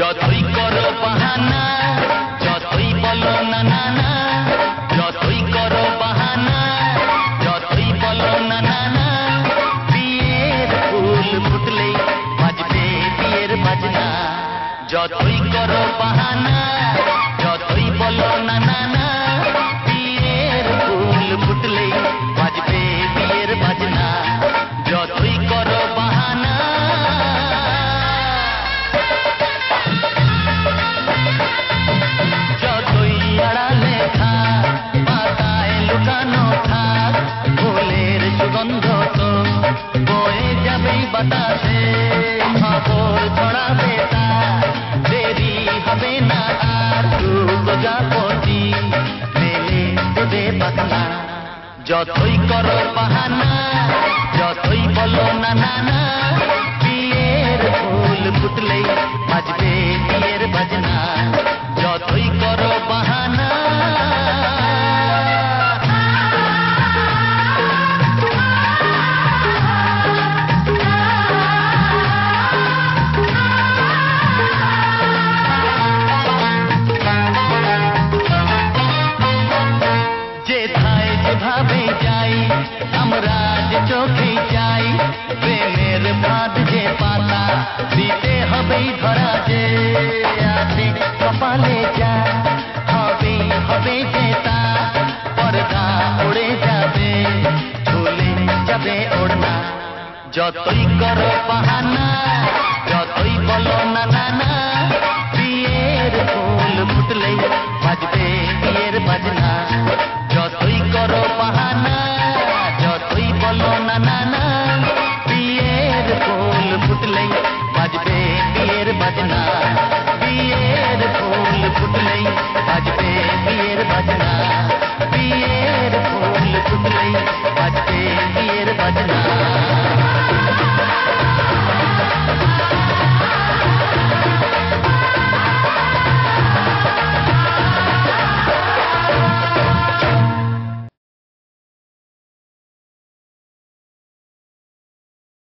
যতই করো বাহানা, যতই বলো না না না যতই করো বাহানা, যতই বলো না না না বিয়ের ফুল ফুটলেই বাতাসে খবর ছড়াবে তার দেরি হবে যতই করো বাহানা যতই বলো না না না যেভাবে যাই, আমরা চোখে যাই প্রেমের ফাঁদ যে পাতা, দিতে ধরা যে কপালে যা, হবে হবে যে তা, পর্দা উড়ে যাবে যাবে ওড়না। যতই করো বাহানা, যতই বলো না বলো না না